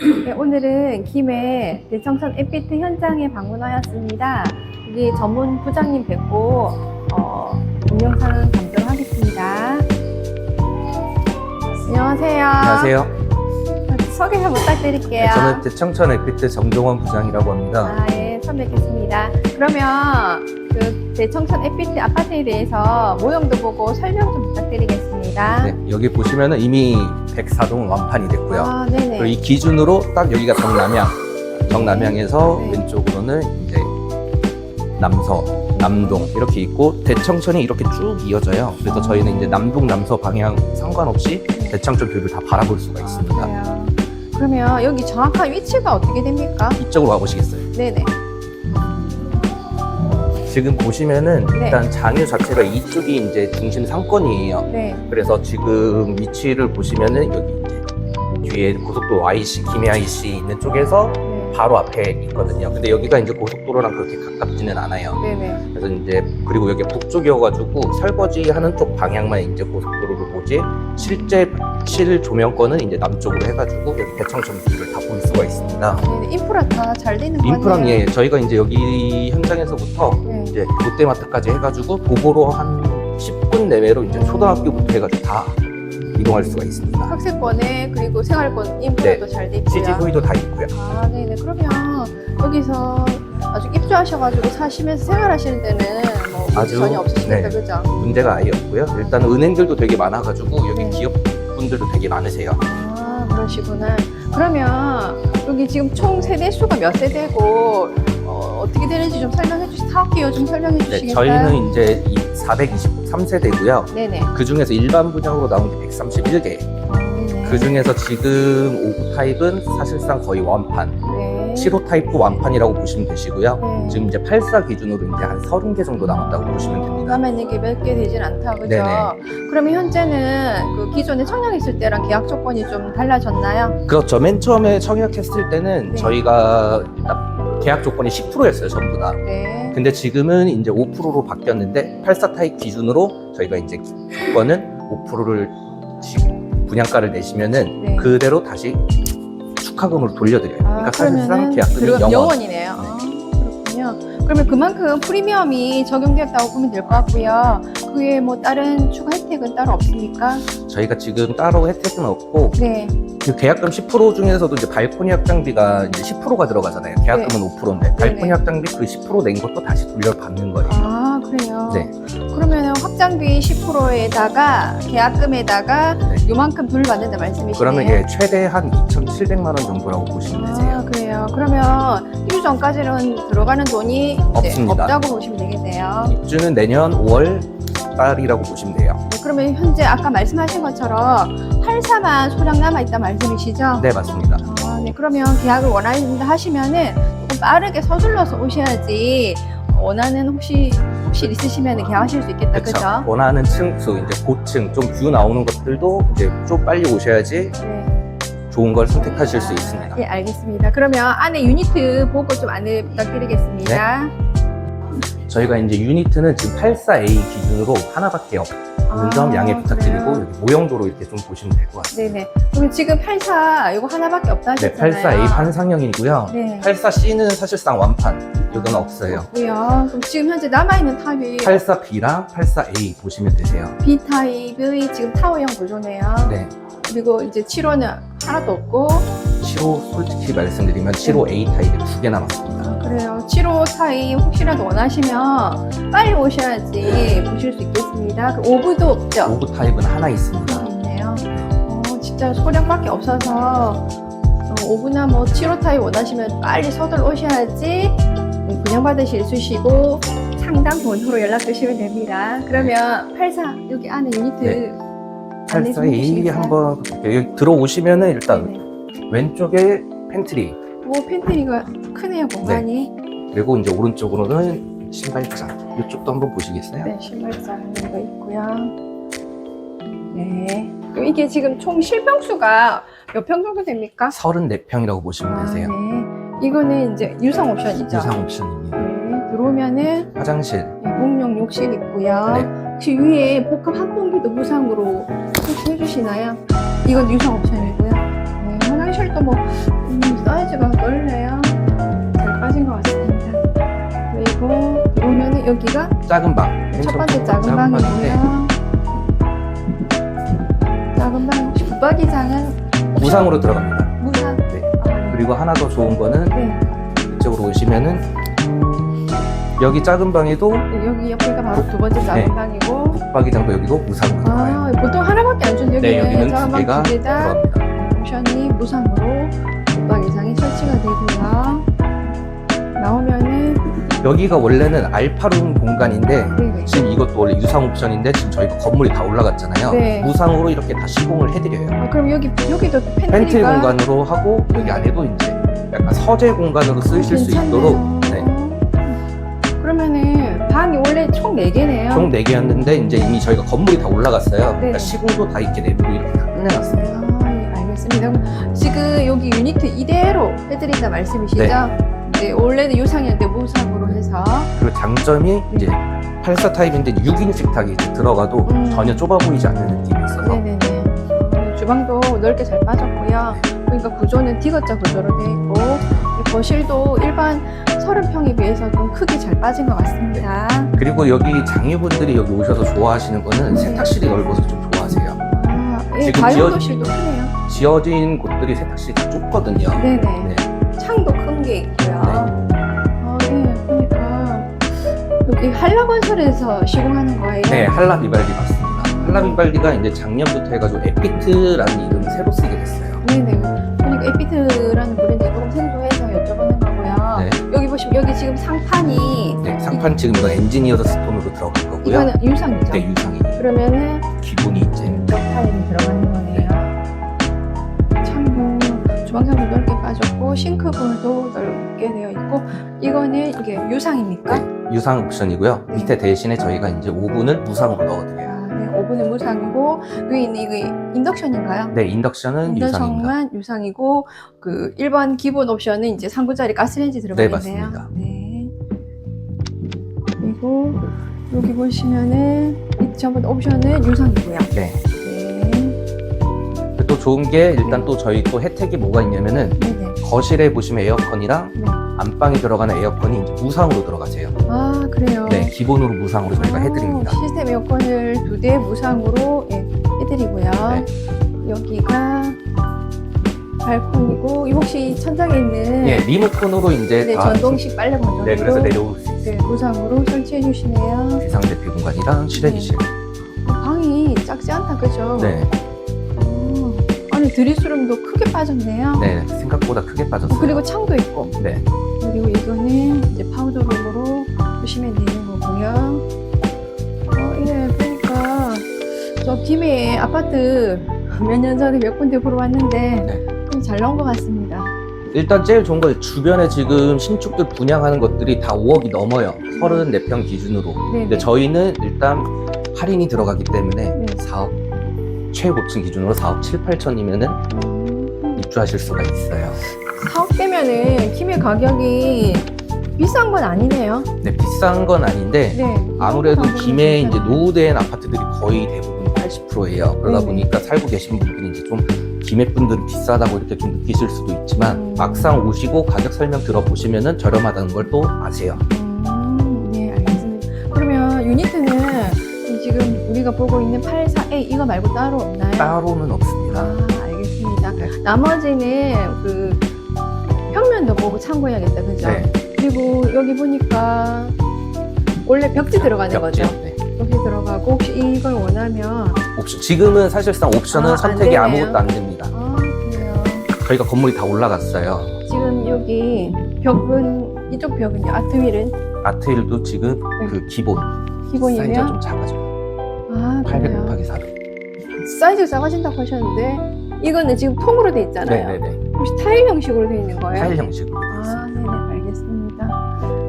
네, 오늘은 김해 대청천 에피트 현장에 방문하였습니다. 여기 전문 부장님 뵙고 어, 동영상 감정하겠습니다. 안녕하세요. 안녕하세요. 소개 좀 부탁드릴게요. 네, 저는 대청천 에피트 정종원 부장이라고 합니다. 아, 예, 뵙겠습니다. 그러면 그 대청천 에피트 아파트에 대해서 모형도 보고 설명 좀 부탁드리겠습니다. 네, 여기 보시면은 이미 104동 완판이 됐고요. 아, 네네. 그리고 이 기준으로 딱 여기가 정남향, 정남향에서 네. 왼쪽으로는 이제 남서, 남동 이렇게 있고 대청천이 이렇게 쭉 이어져요. 그래서 저희는 이제 남동, 남서 방향 상관없이 대청천 뷰를 다 바라볼 수가 아, 있습니다. 그래요. 그러면 여기 정확한 위치가 어떻게 됩니까? 이쪽으로 와보시겠어요? 네네. 지금 보시면은 네. 일단 장유 자체가 이쪽이 이제 중심 상권이에요. 네. 그래서 지금 위치를 보시면은 여기 이제 뒤에 고속도로 IC, 김해 IC 있는 쪽에서 네. 바로 앞에 있거든요. 근데 여기가 이제 고속도로랑 그렇게 가깝지는 않아요. 네네. 그래서 이제 그리고 여기 북쪽이어가지고 설거지 하는 쪽 방향만 이제 고속도로를 보지 실제 실 조명권은 이제 남쪽으로 해가지고 여기 대청천 뷰를 다 볼 수가 있습니다. 네네. 인프라 다 잘 되는 거 인프랑 같네요. 예 저희가 이제 여기 현장에서부터 네. 이제 롯데마트까지 해가지고 도보로 한 10분 내외로 이제 초등학교부터 해가지고 다 이동할 수가 있습니다. 학생권에 그리고 생활권 인프라도 잘돼 있고요. CG 후이도 다 있고요. 아, 네네. 그러면 여기서 아주 입주하셔가지고 사시면서 생활하시는 데는 뭐 아주, 전혀 없으시니까 네. 그죠? 문제가 아예 없고요. 일단 은행들도 되게 많아가지고 여기 네. 기업분들도 되게 많으세요. 아, 그러시구나. 그러면 여기 지금 총 세대 수가 몇 세대고 어, 떻게 되는지 좀 설명해 주시 사업 기호 좀 설명해 네, 주시겠어요? 저희는 이제 423세대고요. 네네. 그 중에서 일반 분양으로 나온 게 131개. 네네. 그 중에서 지금 5구 타입은 사실상 거의 완판. 네. 7호 타입도 완판이라고 보시면 되시고요. 네. 지금 이제 84 기준으로 이제 한 30개 정도 남았다고 보시면 됩니다. 남아 있는 게몇 개 되진 않다, 그죠? 네네. 그러면 현재는 그 기존에 청약했을 때랑 계약 조건이 좀 달라졌나요? 그렇죠. 맨 처음에 청약했을 때는 네. 저희가 딱 계약 조건이 10%였어요, 전부 다. 네. 근데 지금은 이제 5%로 바뀌었는데 84 타입 기준으로 저희가 이제 조건은 5%를 분양가를 내시면은 네. 그대로 다시 축하금으로 돌려드려요. 아, 그러니까 사실상 계약금이 영원. 영원이네요. 아, 그렇군요. 그러면 그만큼 프리미엄이 적용됐다고 보면 될 것 같고요. 그에 뭐 다른 추가 혜택은 따로 없습니까? 저희가 지금 따로 혜택은 없고 네. 그 계약금 10% 중에서도 이제 발코니 확장비가 이제 10%가 들어가잖아요. 계약금은 5%인데 발코니 네네. 확장비 그 10%낸 것도 다시 돌려받는 거예요. 아, 그래요? 네. 그러면 확장비 10%에다가 계약금에다가 네. 요만큼 돌려받는다 말씀이시네요. 그러면 이게 최대 한 2,700만 원 정도라고 보시면 되세요. 아, 그래요. 그러면 입주 전까지는 들어가는 돈이 없습니다. 없다고 보시면 되겠네요. 입주는 내년 5월 달이라고 보시면 돼요. 네, 그러면 현재 아까 말씀하신 것처럼 84만 소량 남아 있다 말씀이시죠? 네, 맞습니다. 아, 네. 그러면 계약을 원하신다 하시면은 조금 빠르게 서둘러서 오셔야지 원하는 혹시 혹시 있으시면 계약하실 수 있겠다. 그렇죠. 원하는 층수, 이제 고층, 좀 뷰 나오는 것들도 이제 좀 빨리 오셔야지 네. 좋은 걸 선택하실 수 있습니다. 예, 알겠습니다. 그러면 안에 유니트 보고 좀 안내 부탁드리겠습니다. 저희가 이제 유니트는 지금 84A 기준으로 하나밖에 없는 점 아, 양해 부탁드리고 그래요? 여기 모형도로 이렇게 좀 보시면 될 것 같습니다. 네네. 그럼 지금 84 이거 하나밖에 없다 네, 하셨잖아요. 84A 판상형이고요. 네. 84C는 사실상 완판. 이건 없어요. 없고요. 그럼 지금 현재 남아있는 타입이 84B랑 84A 보시면 되세요. B 타입의 지금 타워형 구조네요. 네. 그리고 이제 7호는 하나도 없고 7호 솔직히 말씀드리면 7호 A 타입이 두 개 남았습니다. 그래요. 7호 타입 혹시라도 원하시면 빨리 오셔야지 보실 수 있겠습니다. 그 5부도 없죠? 5구 타입은 하나 있습니다. 아, 있네요. 어, 진짜 소량밖에 없어서 어, 5부나 뭐 7호 타입 원하시면 빨리 서둘러 오셔야지 음, 분양받으실 수 있으시고 상담 번호로 연락 주시면 됩니다. 그러면 84 여기 안에 유니트 네. 안내 좀 84A 해주시겠어요? 한번 볼게요. 여기 들어오시면은 일단 네네. 왼쪽에 팬트리 오 팬트리가 크네요 공간이. 그리고 이제 오른쪽으로는 신발장. 이쪽도 한번 보시겠어요? 네, 신발장 있는 거 있고요. 네. 그럼 이게 지금 총 실평수가 몇 평 정도 됩니까? 34평이라고 보시면 되세요. 네. 이거는 이제 유상 옵션이죠. 유상 옵션입니다. 네. 들어오면은 화장실. 네, 공용 욕실 있고요. 네. 혹시 위에 복합 한풍기도 무상으로 혹시 해주시나요? 이건 유상 옵션이고요. 티셔츠도 뭐 음, 사이즈가 넓네요. 잘 빠진 것 같습니다. 그리고 보면은 여기가 작은 방. 첫 번째 작은 방이고요. 작은 방 붙박이장은 무상으로 들어갑니다. 무상. 네. 그리고 하나 더 좋은 거는 네. 이쪽으로 오시면은. 여기 작은 방에도 네, 여기 옆에가 바로 두 번째 작은 네. 방이고 박이 장도 여기도 무상으로 아, 보통 하나밖에 안 주는데 네, 여기는 작은 두 개가 개다. 들어갑니다. 옵션이 무상으로 붙박이장이 설치가 되고요. 나오면은 여기가 원래는 알파룸 공간인데 네네. 지금 이것도 원래 유상 옵션인데 지금 저희가 건물이 다 올라갔잖아요. 네. 무상으로 이렇게 다 시공을 해드려요. 아, 그럼 여기 여기도 팬트리가 팬트리 공간으로 하고 여기 안에도 이제 약간 서재 공간으로 쓰이실 수 괜찮네요. 있도록 네. 그러면은 방이 원래 총 4개네요. 총 4개였는데 이제 이미 저희가 건물이 다 올라갔어요. 네. 그러니까 시공도 다 있게 내부로 이렇게 다 끝내놨습니다. 알겠습니다. 그럼 지금 여기 유니트 이대로 해드린다 말씀이시죠? 네. 원래는 유상이었는데 무상으로 해서 그리고 장점이 이제 84 타입인데 6인식 탁이 들어가도 음. 전혀 좁아 보이지 않는 느낌이 있어서 네네네. 음, 주방도 넓게 잘 빠졌고요. 그러니까 구조는 디귿자 구조로 되어 있고 이 거실도 일반 30평에 비해서 좀 크게 잘 빠진 것 같습니다. 그리고 여기 장유분들이 여기 오셔서 좋아하시는 거는 네. 세탁실이 넓어서 좀 좋아하세요. 아, 예, 지금 가용도실도 크네요. 지어진 곳들이 세탁실이 다 좁거든요. 네네. 네. 창도 큰 게 있고요. 아, 예, 그러니까 여기 한라건설에서 시공하는 거예요. 네, 한라 비발디 맞습니다. 한라 비발디가 이제 작년부터 해가지고 에피트라는 이름을 새로 쓰게 됐어요. 네네. 그러니까 에피트라는 브랜드 조금 생소해서 여쭤보는 거고요. 네. 여기 보시면 여기 지금 상판이 네, 상판 지금 이거 엔지니어드 스톤으로 들어갈 거고요. 이거는 유상이죠. 네, 유상이 그러면은 기본이 이제 벽 타일이 들어가는 주방장도 넓게 빠졌고 싱크볼도 넓게 되어 있고 이거는 이게 유상입니까? 네, 유상 옵션이고요. 네. 밑에 대신에 저희가 이제 오븐을 무상으로 넣어드려요. 아, 네, 오븐은 무상이고 위에 있는 이거 인덕션인가요? 네, 인덕션은 유상입니다. 인덕션만 유상이고 그 일반 기본 옵션은 이제 3구짜리 가스레인지 들어가 네, 있네요. 맞습니다. 네. 그리고 여기 보시면은 이 전부 다 옵션은 유상이고요. 네. 네. 또 좋은 게 일단 또 저희 또 혜택이 뭐가 있냐면은 네네. 거실에 보시면 에어컨이랑 네. 안방에 들어가는 에어컨이 이제 무상으로 들어가세요. 아 그래요. 네, 기본으로 무상으로 저희가 아, 해드립니다. 시스템 에어컨을 두 대 무상으로 예, 해드리고요. 네. 여기가 발코니고 이 혹시 천장에 있는 예, 리모컨으로 이제 네, 다 전동식 빨래 건조기로 네, 그래서 내려올 수 있어요. 네, 무상으로 설치해 주시네요. 비상 대피 공간이랑 실외기실. 방이 작지 않다, 그죠? 네, 어, 드리스룸도 크게 빠졌네요. 네, 생각보다 크게 빠졌어요. 어, 그리고 창도 있고 네, 그리고 이거는 이제 파우더룸으로 보시면 되는 거고요. 어, 예, 그러니까 저 김해 아파트 몇 년 전에 몇 군데 보러 왔는데 네. 좀잘 나온 것 같습니다. 일단 제일 좋은 건 주변에 지금 신축들 분양하는 것들이 다 5억이 넘어요. 34평 기준으로. 네, 근데 저희는 일단 할인이 들어가기 때문에 네. 4억 최고층 기준으로 4억 7, 8천이면은 음, 입주하실 수가 있어요. 4억 대면은 김해 가격이 비싼 건 아니네요. 네, 비싼 건 아닌데 네. 아무래도 김해 이제. 노후된 아파트들이 거의 대부분 80%예요. 그러다 네네. 보니까 살고 계신 분들이 이제 좀 김해 분들은 비싸다고 이렇게 좀 느끼실 수도 있지만 음. 막상 오시고 가격 설명 들어보시면은 저렴하다는 걸 또 아세요. 우리가 보고 있는 84A 이거 말고 따로 없나요? 따로는 없습니다. 아, 알겠습니다. 네. 나머지는 그 평면도 보고 참고해야겠다, 그죠? 네. 그리고 여기 보니까 원래 벽지 들어가는 벽지. 거죠? 네. 벽지 들어가고 혹시 이걸 원하면 옵션. 지금은 사실상 옵션은 아, 안 선택이 되네요. 아무것도 안 됩니다. 아, 그래요. 저희가 건물이 다 올라갔어요. 지금 여기 벽은 이쪽 벽은요. 아트 윌은 아트일도 지금 네. 그 기본 사이즈가 기본이면 좀 작아져. 아, 800 곱하기 400. 사이즈가 작아진다고 하셨는데 이거는 지금 통으로 돼 있잖아요. 네네네. 혹시 타일 형식으로 돼 있는 거예요? 타일 형식으로 돼 아, 있습니다. 아, 네, 알겠습니다.